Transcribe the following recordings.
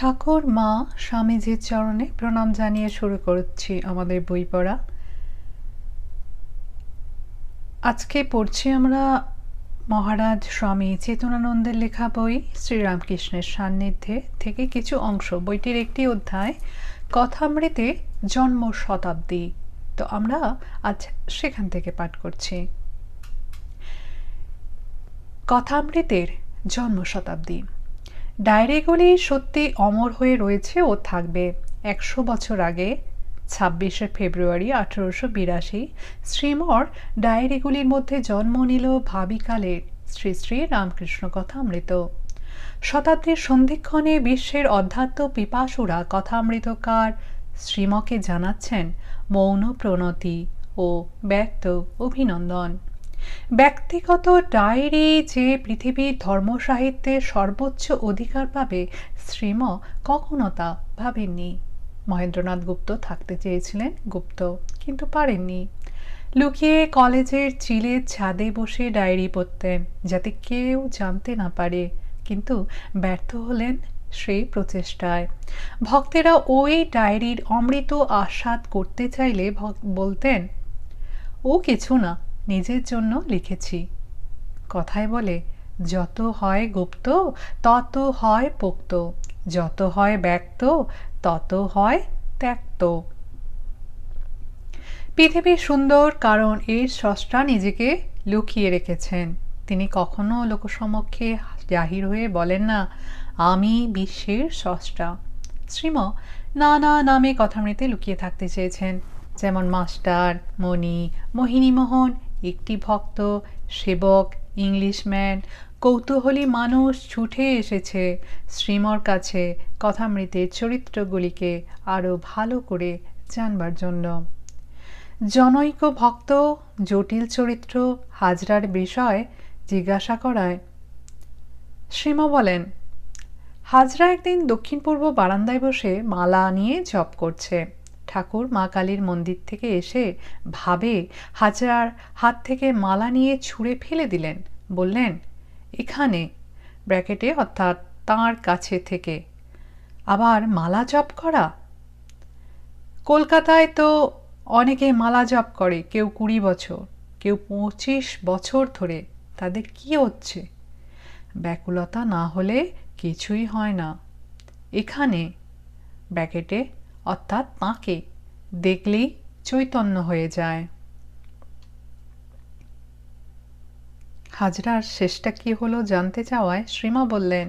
ঠাকুর, মা, স্বামীজির চরণে প্রণাম জানিয়ে শুরু করছি আমাদের বই পড়া। আজকে পড়ছি আমরা মহারাজ স্বামী চেতনানন্দের লেখা বই শ্রীরামকৃষ্ণের সান্নিধ্যে থেকে কিছু অংশ। বইটির একটি অধ্যায়, কথামৃতে জন্ম শতাব্দী। তো আমরা আজ সেখান থেকে পাঠ করছি। কথামৃতের জন্ম শতাব্দী। ডায়েরিগুলি সত্যি অমর হয়ে রয়েছে ও থাকবে। একশো বছর আগে, ছাব্বিশে ফেব্রুয়ারি আঠেরোশো বিরাশি, শ্রীমর ডায়েরিগুলির মধ্যে জন্ম নিল ভাবিকালের শ্রী শ্রী রামকৃষ্ণ কথামৃত। শতাব্দীর সন্ধিক্ষণে বিশ্বের অধ্যাত্ম পিপাসুরা কথামৃতকার শ্রীমকে জানাচ্ছেন মৌন প্রণতি ও ব্যক্ত অভিনন্দন। ব্যক্তিগত ডায়েরি যে পৃথিবীর ধর্মসাহিত্যের সর্বোচ্চ অধিকার পাবে, শ্রীম কখনো তা ভাবেননি। মহেন্দ্রনাথ গুপ্ত থাকতে চেয়েছিলেন, গুপ্ত কিন্তু পারেননি। লুকিয়ে কলেজের চিলের ছাদে বসে ডায়েরি পড়তেন যাতে কেউ জানতে না পারে, কিন্তু ব্যর্থ হলেন সেই প্রচেষ্টায়। ভক্তেরা ওই ডায়েরির অমৃত আস্বাদ করতে চাইলে বলতেন, ও কিছু না নিজের জন্য লিখেছি। কথায় বলে, যত হয় গুপ্ত, তত হয় পোক্ত। যত হয় ব্যক্ত, তত হয় ত্যাক্ত। পৃথিবী সুন্দর কারণ এর স্রষ্টা নিজেকে লুকিয়ে রেখেছেন। তিনি কখনো লোকসমক্ষে জাহির হয়ে বলেন না, আমি বিশ্বের স্রষ্টা। শ্রীম নানা নামে কথামৃতে লুকিয়ে থাকতে চেয়েছেন, যেমন মাস্টার, মণি, মোহিনীমোহন একটি ভক্ত, সেবক, ইংলিশম্যান, কৌতূহলী মানুষ ছুটে এসেছে শ্রীমর কাছে কথামৃতের চরিত্রগুলিকে আরও ভালো করে জানবার জন্য। জনৈক ভক্ত, জটিল চরিত্র, হাজরার বিষয় জিজ্ঞাসা করায়, শ্রীম বলেন, হাজরা একদিন দক্ষিণ পূর্ব বারান্দায় বসে মালা নিয়ে জপ করছে। ঠাকুর মা কালীর মন্দির থেকে এসে ভাবে, হাজার হাত থেকে মালা নিয়ে ছুঁড়ে ফেলে দিলেন। বললেন, এখানে? ব্র্যাকেটে, অর্থাৎ তাঁর কাছে থেকে। আবার মালা জপ করা? কলকাতায় তো অনেকে মালা জপ করে, কেউ কুড়ি বছর, কেউ পঁচিশ বছর ধরে। তাদের কি হচ্ছে? ব্যাকুলতা না হলে কিছুই হয় না। এখানে? ব্যাকেটে অর্থাৎ তাঁকে দেখলেই চৈতন্য হয়ে যায়। হাজরার শেষটা কি হলো জানতে চাওয়ায় শ্রীমা বললেন,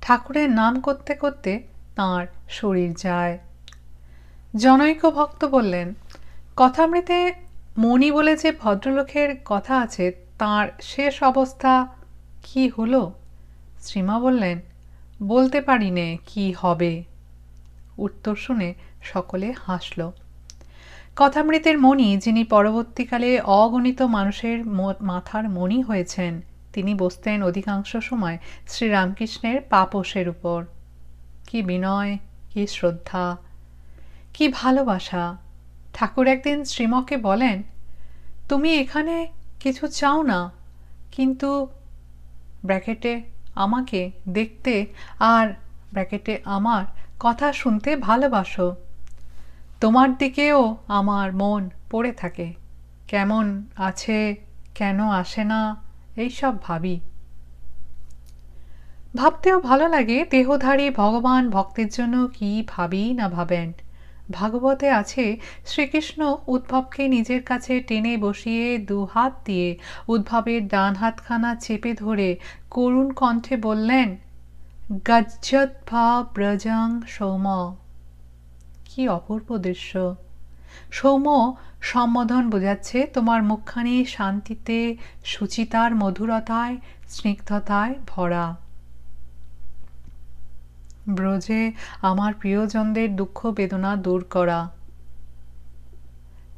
ঠাকুরের নাম করতে করতে তাঁর শরীর যায়। জনৈক ভক্ত বললেন, কথামৃতে মণি বলে যে ভদ্রলোকের কথা আছে, তার শেষ অবস্থা কি হলো? শ্রীমা বললেন, বলতে পারি নে কি হবে? উত্তর শুনে সকলে হাসল। কথামৃতের মণি, যিনি পরবর্তীকালে অগণিত মানুষের মাথার মণি হয়েছেন, তিনি বসতেন অধিকাংশ সময় শ্রীরামকৃষ্ণের পাপসের উপর। কি বিনয়, কি শ্রদ্ধা, কি ভালোবাসা। ঠাকুর একদিন শ্রীমকে বলেন, তুমি এখানে কিছু চাও না, কিন্তু ব্র্যাকেটে আমাকে দেখতে আর ব্র্যাকেটে আমার কথা শুনতে ভালোবাসো। তোমার দিকেও আমার মন পড়ে থাকে। কেমন আছে, কেন আসে না, এইসব ভাবি। ভাবতেও ভালো লাগে দেহধারী ভগবান ভক্তের জন্য কি ভাবি না ভাবেন। ভাগবতে আছে, শ্রীকৃষ্ণ উদ্ভবকে নিজের কাছে টেনে বসিয়ে দু হাত দিয়ে উদ্ভবের ডান হাতখানা চেপে ধরে করুণ কণ্ঠে বললেন গজ্জত ভা ব্রজং সৌম। কি অপূর্ব দৃশ্য। সৌম, সম্বোধন বোঝাচ্ছে তোমার মুখখানি শান্তিতে, সুচিতার মধুরতায়, স্নিগ্ধতায় ভরা। ব্রজে আমার প্রিয়জনদের দুঃখ বেদনা দূর করা।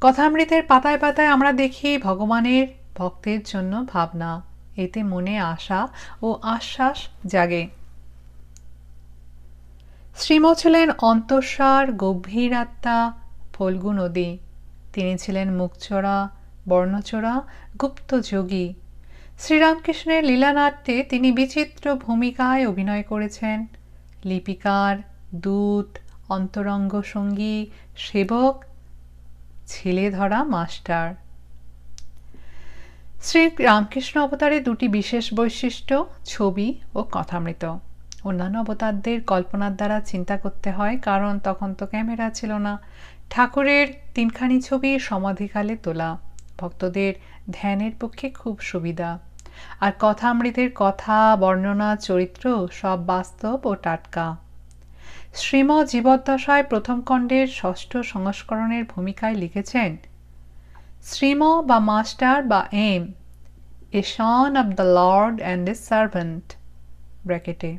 কথামৃতের পাতায় পাতায় আমরা দেখি ভগবানের ভক্তের জন্য ভাবনা। এতে মনে আশা ও আশ্বাস জাগে। শ্রীম ছিলেন অন্তঃসার গভীর আত্মা ফল্গু নদী। তিনি ছিলেন মুখচোরা, বর্ণচোরা, গুপ্ত যোগী। শ্রীরামকৃষ্ণের লীলানাট্যে তিনি বিচিত্র ভূমিকায় অভিনয় করেছেন। লিপিকার, দূত, অন্তরঙ্গ সঙ্গী, সেবক ছেলে ধরা মাস্টার। শ্রী রামকৃষ্ণ অবতারে দুটি বিশেষ বৈশিষ্ট্য, ছবি ও কথামৃত। অন্যান্য অবতারদের কল্পনার দ্বারা চিন্তা করতে হয়, কারণ তখন তো ক্যামেরা ছিল না। ঠাকুরের তিনখানি ছবি সমাধিকালে তোলা, ভক্তদের ধ্যানের পক্ষে খুব সুবিধা। আর কথামৃতের কথা, বর্ণনা, চরিত্র সব বাস্তব ও টাটকা। শ্রীম জীবদ্দশায় প্রথম খণ্ডের ষষ্ঠ সংস্করণের ভূমিকায় লিখেছেন, শ্রীম বা মাস্টার বা M, a son of the lord and a servant ব্র্যাকেটে।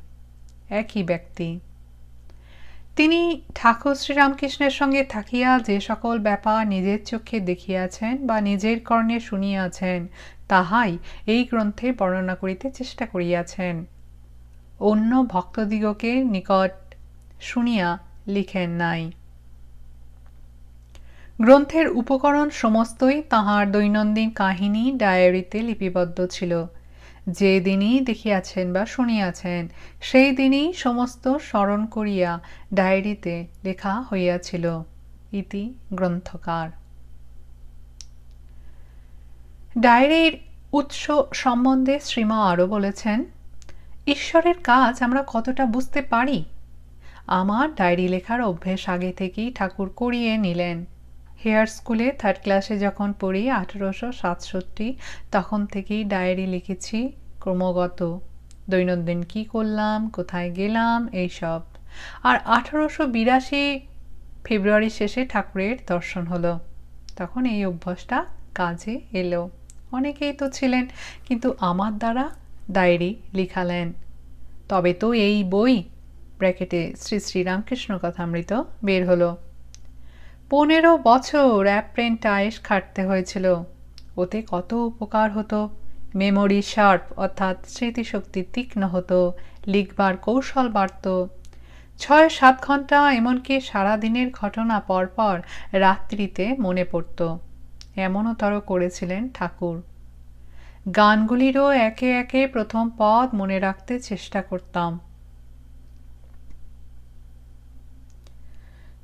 একই ব্যক্তি। তিনি ঠাকুর শ্রীরামকৃষ্ণের সঙ্গে থাকিয়া যে সকল ব্যাপার নিজের চোখে দেখিয়াছেন বা নিজের কর্ণে শুনিয়াছেন, তাহাই এই গ্রন্থে বর্ণনা করিতে চেষ্টা করিয়াছেন। অন্য ভক্তদিগকে নিকট শুনিয়া লিখেন নাই। গ্রন্থের উপকরণ সমস্তই তাহার দৈনন্দিন কাহিনী, ডায়েরিতে লিপিবদ্ধ ছিল। যে দিনই দেখিয়াছেন বা শুনিয়াছেন সেই দিনই সমস্ত স্মরণ করিয়া ডায়েরিতে লেখা হইয়াছিল। ইতি গ্রন্থকার। ডায়েরির উৎস সম্বন্ধে শ্রীমা আরও বলেছেন, ঈশ্বরের কাজ আমরা কতটা বুঝতে পারি? আমার ডায়েরি লেখার অভ্যেস আগে থেকেই ঠাকুর করিয়ে নিলেন। হেয়ার স্কুলে থার্ড ক্লাসে যখন পড়ি, আঠেরোশো সাতষট্টি, তখন থেকেই ডায়েরি লিখেছি, ক্রমাগত। দৈনন্দিন কি করলাম, কোথায় গেলাম, এইসব। আর আঠারোশো বিরাশি ফেব্রুয়ারি শেষে ঠাকুরের দর্শন হলো। তখন এই অভ্যাসটা কাজে এলো। অনেকেই তো ছিলেন, কিন্তু আমার দ্বারা ডায়েরি লিখালেন। তবে তো এই বই, ব্র্যাকেটে শ্রী শ্রীরামকৃষ্ণ কথামৃত বের হলো। পনেরো বছর অ্যাপ্রেন্টাইস খাটতে হয়েছিল। ওতে কত উপকার হতো? মেমোরি শার্প, অর্থাৎ স্মৃতিশক্তি তীক্ষ্ণ হতো, লিখবার কৌশল বাড়ত। ছয় সাত ঘণ্টা এমনকি সারাদিনের ঘটনা পরপর রাত্রিতে মনে পড়ত। এমনতর করেছিলেন ঠাকুর। গানগুলিরও একে একে প্রথম পদ মনে রাখতে চেষ্টা করতাম।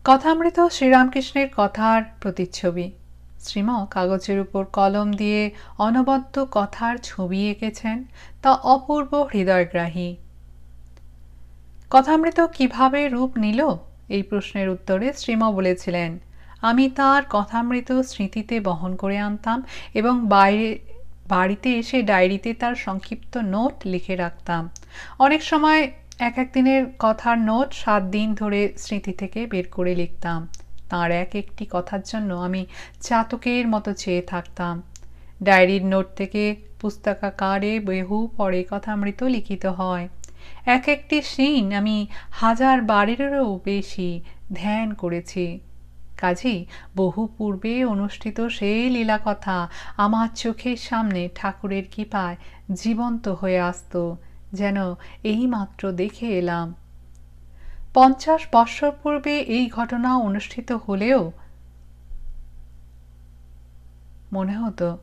কথামৃত শ্রীরামকৃষ্ণের কথার প্রতিচ্ছবি। শ্রীম কাগজের উপর কলম দিয়ে অনবদ্য কথার ছবি এঁকেছেন তা অপূর্ব হৃদয়গ্রাহী। কথামৃত কীভাবে রূপ নিল? এই প্রশ্নের উত্তরে শ্রীম বলেছিলেন, আমি তার কথামৃত স্মৃতিতে বহন করে আনতাম এবং বাইরে, বাড়িতে এসে ডায়েরিতে তার সংক্ষিপ্ত নোট লিখে রাখতাম। অনেক সময় এক এক দিনের কথার নোট সাত দিন ধরে স্মৃতি থেকে বের করে লিখতাম। তার এক একটি কথার জন্য আমি চাতকের মতো চেয়ে থাকতাম। ডায়েরির নোট থেকে পুস্তকাকারে বহু পরে কথামৃত লিখিত হয়। এক একটি সিন আমি হাজার বারেরও বেশি ধ্যান করেছি। কাজেই বহু পূর্বে অনুষ্ঠিত সেই লীলা কথা আমার চোখের সামনে ঠাকুরের কৃপায় জীবন্ত হয়ে আসত। যেন এইমাত্র দেখে এলাম। পঞ্চাশ বৎসর পূর্বে এই ঘটনা অনুষ্ঠিত হলেও মনে হতো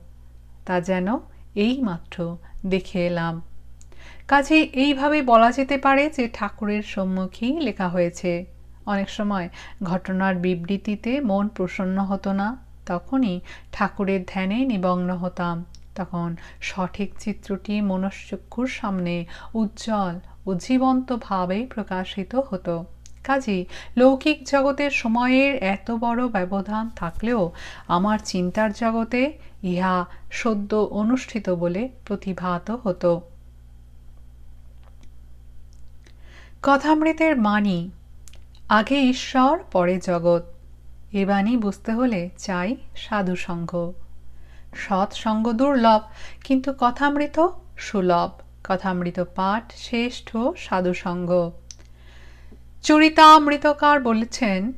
তা যেন এইমাত্র দেখে এলাম। কাজে এইভাবে বলা যেতে পারে যে ঠাকুরের সম্মুখেই লেখা হয়েছে। অনেক সময় ঘটনার বিবৃতিতে মন প্রসন্ন হতো না, তখনই ঠাকুরের ধ্যানে নিমগ্ন হতাম। তখন সঠিক চিত্রটি মনশ্চক্ষুর সামনে উজ্জ্বল ও জীবন্তভাবে প্রকাশিত হতো। কাজী লৌকিক জগতের সময়ের এত বড় ব্যবধান থাকলেও আমার চিন্তার জগতে ইহা সদ্য অনুষ্ঠিত বলে প্রতিভাত হতো। কথামৃতের মানি, আগে ঈশ্বর, পরে জগৎ। এ বাণী বুঝতে হলে চাই সাধুসঙ্গ সৎসঙ্গ দুর্লভ কিন্তু কথামৃত সুলভ, কথামৃত পাঠ শ্রেষ্ঠ সাধুসঙ্গ। চরিতামৃতকার বলেছেন,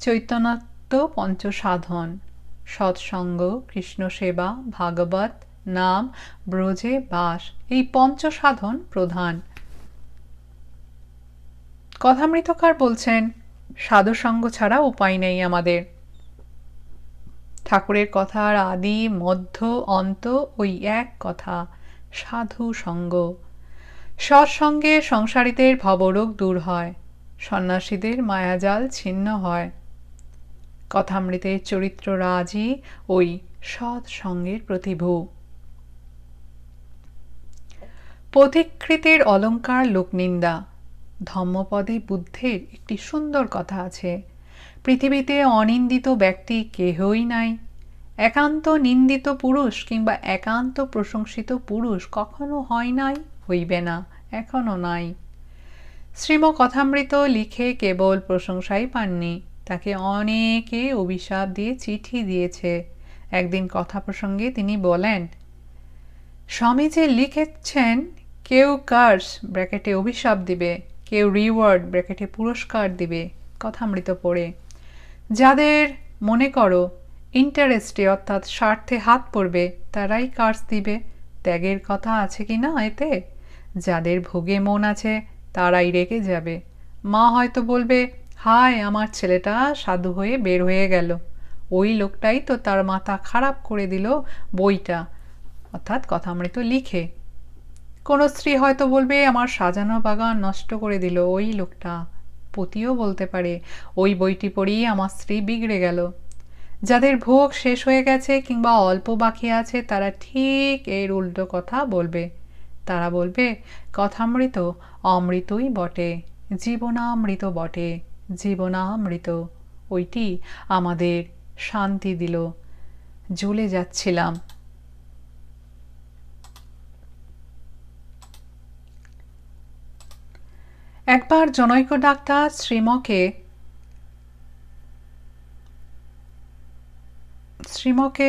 চৈতন্যত্ব পঞ্চসাধন, সৎসঙ্গ কৃষ্ণ সেবা ভাগবত, নাম, ব্রজে বাস, এই পঞ্চসাধন প্রধান। কথামৃতকার বলছেন, সাধুসঙ্গ ছাড়া উপায় নেই আমাদের। ঠাকুরের কথার আদি, মধ্য, অন্ত ওই এক কথা, সাধু সঙ্গ। সৎসঙ্গে সংসারীদের ভবরোগ দূর হয়, সন্ন্যাসীদের মায়াজাল ছিন্ন হয়। কথামৃতের চরিত্র রাজই ওই সৎসঙ্গের প্রতিভূ। পথিকৃতের অলঙ্কার লোকনিন্দা, ধম্মপদে বুদ্ধের একটি সুন্দর কথা আছে। পৃথিবীতে অনিন্দিত ব্যক্তি কেহই নাই। একান্ত নিন্দিত পুরুষ কিংবা একান্ত প্রশংসিত পুরুষ কখনো হয় নাই, হইবে না এখনও নাই। শ্রীম কথামৃত লিখে কেবল প্রশংসাই পাননি, তাকে অনেকে অভিশাপ দিয়ে চিঠি দিয়েছে। একদিন কথা প্রসঙ্গে তিনি বলেন স্বামীজি লিখেছেন, কেউ কার্স ব্র্যাকেটে অভিশাপ দিবে, কেউ রিওয়ার্ড ব্র্যাকেটে পুরস্কার দিবে, কথামৃত পড়ে। যাদের, মনে করো ইন্টারেস্টে অর্থাৎ স্বার্থে হাত পড়বে, তারাই কার্স দিবে। ত্যাগের কথা আছে কি না এতে? যাদের ভোগে মন আছে, তারাই রেগে যাবে। মা হয়তো বলবে, হায়, আমার ছেলেটা সাধু হয়ে বের হয়ে গেল। ওই লোকটাই তো তার মাথা খারাপ করে দিল বইটা। অর্থাৎ কথামৃত লিখে। কোনো স্ত্রী হয়তো বলবে, আমার সাজানো বাগান নষ্ট করে দিল ওই লোকটা। পতিও বলতে পারে, ওই বইটি পড়েই আমার স্ত্রী বিগড়ে গেল। যাদের ভোগ শেষ হয়ে গেছে কিংবা অল্প বাকি আছে, তারা ঠিক এর উল্টো কথা বলবে। তারা বলবে, কথামৃত অমৃতই বটে, জীবনামৃত বটে, জীবনামৃত। ওইটি আমাদের শান্তি দিল। জ্বলে যাচ্ছিলাম। একবার জনৈক ডাক্তার শ্রীমকে শ্রীমকে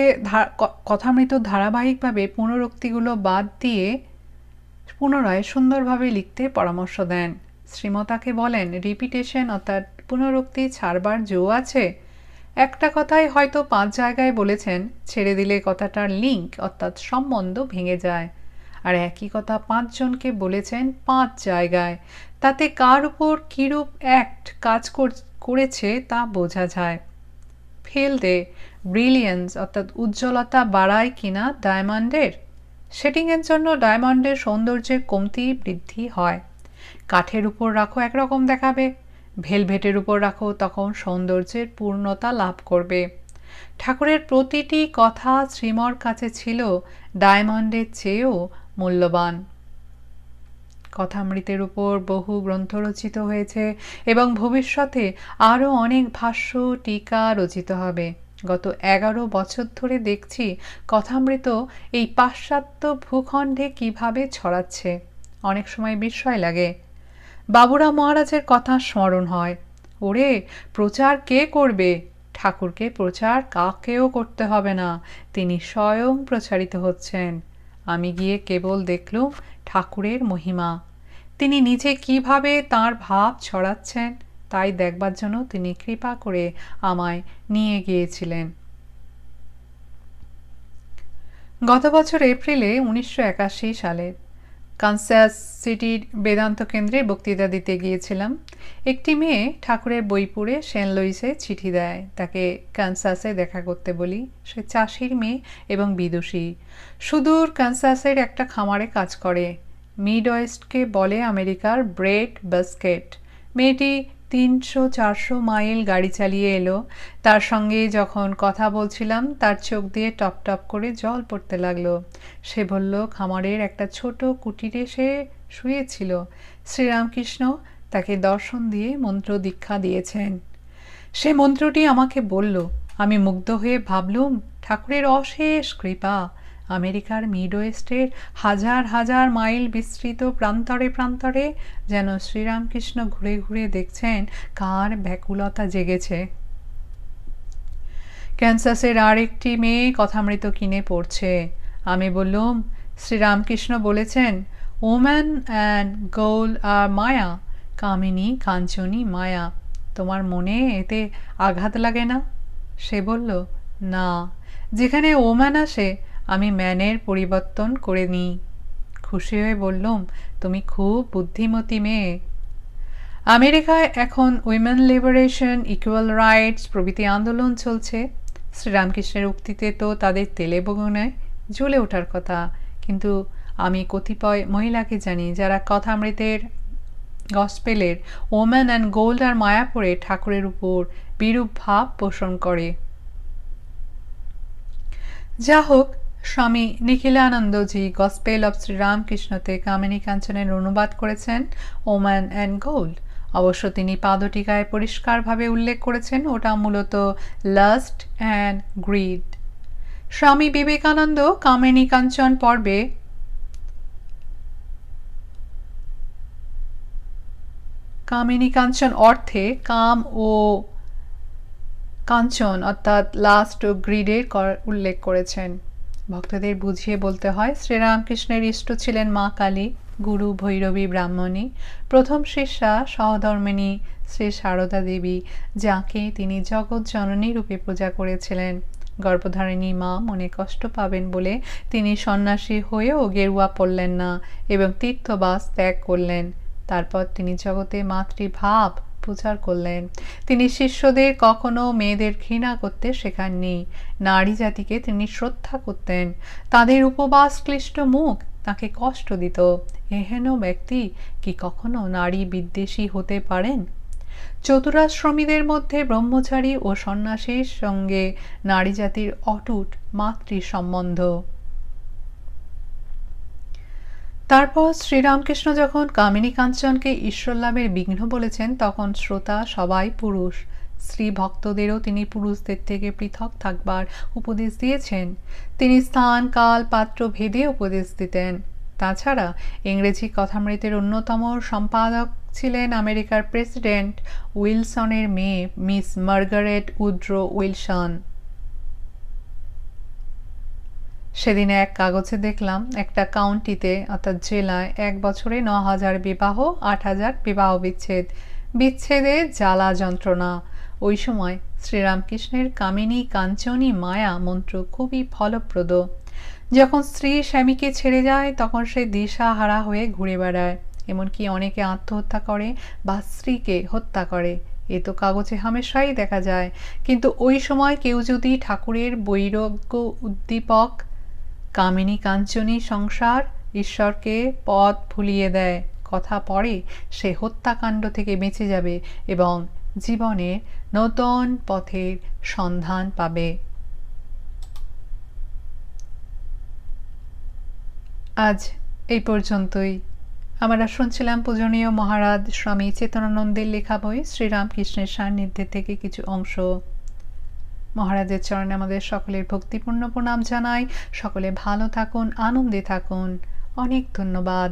কথামৃত ধারাবাহিকভাবে পুনরুক্তিগুলো বাদ দিয়ে পুনরায় সুন্দরভাবে লিখতে পরামর্শ দেন। শ্রীমতাকে বলেন, রিপিটেশন অর্থাৎ পুনরুক্তি ছাড়বার জো আছে। একটা কথাই হয়তো পাঁচ জায়গায় বলেছেন, ছেড়ে দিলে কথাটার লিঙ্ক অর্থাৎ সম্বন্ধ ভেঙে যায়। আর একই কথা পাঁচজনকে বলেছেন পাঁচ জায়গায়। তাতে কার উপর কীরূপ অ্যাক্ট কাজ করেছে তা বোঝা যায়। ফিল্ডে ব্রিলিয়েন্স অর্থাৎ উজ্জ্বলতা বাড়ায় কিনা ডায়মন্ডের সেটিংয়ের জন্য ডায়মন্ডের সৌন্দর্যের কমতি বৃদ্ধি হয়। কাঠের উপর রাখো একরকম দেখাবে। ভেলভেটের উপর রাখো তখন সৌন্দর্যের পূর্ণতা লাভ করবে। ঠাকুরের প্রতিটি কথা শ্রীমর কাছে ছিল। ডায়মন্ডের চেয়েও মূল্যবান। কথামৃতের উপর বহু গ্রন্থ রচিত হয়েছে এবং ভবিষ্যতে আরও অনেক ভাষ্য, টিকা রচিত হবে। গত এগারো বছর ধরে দেখছি কথামৃত এই পাশ্চাত্য ভূখণ্ডে কীভাবে ছড়াচ্ছে। অনেক সময় বিস্ময় লাগে। বাবুরা মহারাজের কথা স্মরণ হয়। ওরে, প্রচার কে করবে? ঠাকুরকে প্রচার কাকেও করতে হবে না। তিনি স্বয়ং প্রচারিত হচ্ছেন। আমি গিয়ে কেবল দেখলুম ঠাকুরের মহিমা। তিনি নিজে কীভাবে তার ভাব ছড়াচ্ছেন, তাই দেখবার জন্য তিনি কৃপা করে আমায় নিয়ে গিয়েছিলেন। গত বছর এপ্রিলে উনিশশো সালের কানসাস সিটির বেদান্ত কেন্দ্রে বক্তৃতা দিতে গিয়েছিলাম। একটি মেয়ে ঠাকুরের বই পড়ে সেন লুইসে চিঠি দেয়। তাকে কানসাসে দেখা করতে বলি। সে চাষির মেয়ে এবং বিদুষী। সুদূর কানসাসের একটা খামারে কাজ করে। মিড ওয়েস্টকে বলে আমেরিকার ব্রেড বাস্কেট। মেয়েটি তিনশো চারশো মাইল গাড়ি চালিয়ে এলো। তার সঙ্গে যখন কথা বলছিলাম, তার চোখ দিয়ে টপ টপ করে জল পড়তে লাগল। সে বলল, খামারের একটা ছোট কুটিরে সে শুয়েছিল। শ্রীরামকৃষ্ণ তাকে দর্শন দিয়ে মন্ত্র দীক্ষা দিয়েছেন। সে মন্ত্রটি আমাকে বলল। আমি মুগ্ধ হয়ে ভাবলুম, ঠাকুরের অশেষ কৃপা। আমেরিকার মিড মিডওয়েস্টের হাজার হাজার মাইল বিস্তৃত প্রান্তরে প্রান্তরে যেন শ্রীরামকৃষ্ণ ঘুরে ঘুরে দেখছেন কার ব্যাকুলতা জেগেছে। ক্যান্সাসের আর একটি মেয়ে কথামৃত কিনে পড়ছে। আমি বললুম, শ্রীরামকৃষ্ণ বলেছেন, ওম্যান অ্যান্ড গোল আর মায়া, কামিনী, কাঞ্চনী, মায়া, তোমার মনে এতে আঘাত লাগে না? সে বলল, না। যেখানে ওম্যান আসে আমি ম্যানের পরিবর্তন করে নিই খুশি হয়ে বললুম, তুমি খুব বুদ্ধিমতী মেয়ে। আমেরিকায় এখন উইমেন লিবারেশন, ইকুয়াল রাইটস, প্রভৃতি আন্দোলন চলছে। শ্রীরামকৃষ্ণের উক্তিতে তো তাদের তেলে বগুনায় জ্বলে ওঠার কথা। কিন্তু আমি কতিপয় মহিলাকে জানি যারা কথামৃতের গসপেলের ওম্যান অ্যান্ড গোল্ড আর মায়া পড়ে ঠাকুরের উপর বিরূপ ভাব পোষণ করে। যা হোক স্বামী নিখিলানন্দজি গসপেল অব শ্রীরামকৃষ্ণতে কামিনী কাঞ্চনের অনুবাদ করেছেন ওম্যান অ্যান্ড গোল্ড অবশ্য তিনি পাদটিকায় পরিষ্কারভাবে উল্লেখ করেছেন, ওটা মূলত last and greed Swami Vivekananda কামিনী কাঞ্চন পর্বে কামিনী কাঞ্চন অর্থে কাম ও কাঞ্চন, অর্থাৎ লাস্ট ও গ্রিডের উল্লেখ করেছেন। ভক্তদের বুঝিয়ে বলতে হয়, শ্রীরামকৃষ্ণের ইষ্ট ছিলেন মা কালী, গুরু ভৈরবী ব্রাহ্মণী। প্রথম শিষ্যা সহধর্মিনী শ্রী সারদা দেবী, যাকে তিনি জগৎ জননী রূপে পূজা করেছিলেন। গর্ভধারিণী মা মনে কষ্ট পাবেন বলে তিনি সন্ন্যাসী হয়েও গেরুয়া পড়লেন না এবং তীর্থবাস ত্যাগ করলেন। তারপর তিনি জগতে মাতৃভাব প্রচার করলেন। তিনি শিষ্যদের কখনো মেয়েদের ঘৃণা করতে শেখাননি। নারী জাতিকে তিনি শ্রদ্ধা করতেন। তাদের উপবাস ক্লিষ্ট মুখ তাকে কষ্ট দিত। এহেন ব্যক্তি কি কখনো নারী বিদ্বেষী হতে পারেন? চতুরাশ্রমীদের মধ্যে ব্রহ্মচারী ও সন্ন্যাসীর সঙ্গে নারী জাতির অটুট মাতৃ সম্বন্ধ তারপর শ্রীরামকৃষ্ণ যখন কামিনী কাঞ্চনকে ঈশ্বর লাভের বিঘ্ন বলেছেন, তখন শ্রোতা সবাই পুরুষ। স্ত্রী ভক্তদেরও তিনি পুরুষদের থেকে পৃথক থাকবার উপদেশ দিয়েছেন। তিনি স্থান, কাল, পাত্র ভেদে উপদেশ দিতেন। তাছাড়া ইংরেজি কথামৃতের অন্যতম সম্পাদক ছিলেন আমেরিকার প্রেসিডেন্ট উইলসনের মেয়ে মিস মার্গারেট উড্রো উইলসন। সেদিন এক কাগজে দেখলাম একটা কাউন্টিতে, অর্থাৎ জেলায়, এক বছরে ন হাজার বিবাহ আট হাজার বিবাহ বিচ্ছেদ। বিচ্ছেদে জ্বালা যন্ত্রণা। ওই সময় শ্রীরামকৃষ্ণের কামিনী কাঞ্চনী মায়া মন্ত্র খুবই ফলপ্রদ। যখন স্ত্রী স্বামীকে ছেড়ে যায়, তখন সে দিশা হারা হয়ে ঘুরে বেড়ায়। এমনকি অনেকে আত্মহত্যা করে বা স্ত্রীকে হত্যা করে। এ তো কাগজে হামেশাই দেখা যায়। কিন্তু ওই সময় কেউ যদি ঠাকুরের বৈরাগ্য উদ্দীপক কামিনী কাঞ্চনী সংসার ঈশ্বরকে পথ ভুলিয়ে দেয়। কথা পড়ে সে হত্যাকাণ্ড থেকে বেঁচে যাবে এবং জীবনে নতুন পথের সন্ধান পাবে। আজ এই পর্যন্তই। আমরা শুনছিলাম পূজনীয় মহারাজ স্বামী চেতনানন্দের লেখা বই শ্রীরামকৃষ্ণের সান্নিধ্যে থেকে কিছু অংশ। মহারাজের চরণে আমাদের সকলের ভক্তিপূর্ণ প্রণাম জানাই। সকলে ভালো থাকুন আনন্দে থাকুন। অনেক ধন্যবাদ।